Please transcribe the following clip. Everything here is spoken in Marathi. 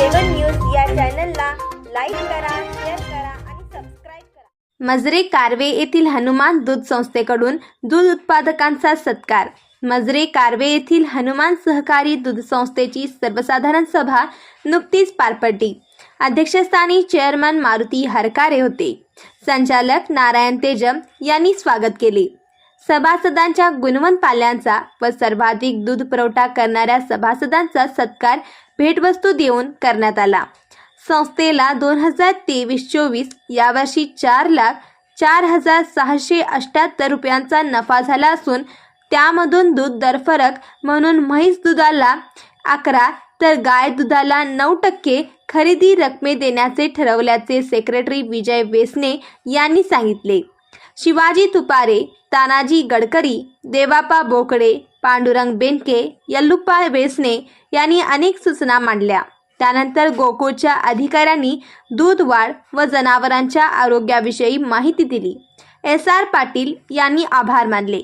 चॅनलला लाईक करा शेअर करा आणि सबस्क्राईब करा. मजरे कारवे येथील हनुमान दूध संस्थेकडून दूध उत्पादकांचा सत्कार. मजरे कारवे येथील हनुमान सहकारी दूध संस्थेची सर्वसाधारण सभा नुकतीच पार पडली. अध्यक्षस्थानी चेअरमन मारुती हरकारे होते. संचालक नारायण तेजम यांनी स्वागत केले. सभासदांच्या गुणवंत पाल्यांचा व सर्वाधिक दूध पुरवठा करणाऱ्या सभासदांचा सत्कार भेटवस्तू देऊन करण्यात आला. संस्थेला दोन हजार तेवीस चोवीस यावर्षी चार लाख चार हजार सहाशे अष्ट्याहत्तर रुपयांचा नफा झाला असून त्यामधून दूध दर फरक म्हणून म्हैस दुधाला अकरा तर गाय दुधाला नऊ टक्के खरेदी रकमे देण्याचे ठरवल्याचे सेक्रेटरी विजय वेसने यांनी सांगितले. शिवाजी तुपारे तानाजी गडकरी देवापा बोकडे पांडुरंग बेनके यल्लुप्पा वेसने यांनी अनेक सूचना मांडल्या. त्यानंतर गोकुळच्या अधिकाऱ्यांनी दूध वाढ व जनावरांच्या आरोग्याविषयी माहिती दिली. एस आर पाटील यांनी आभार मानले.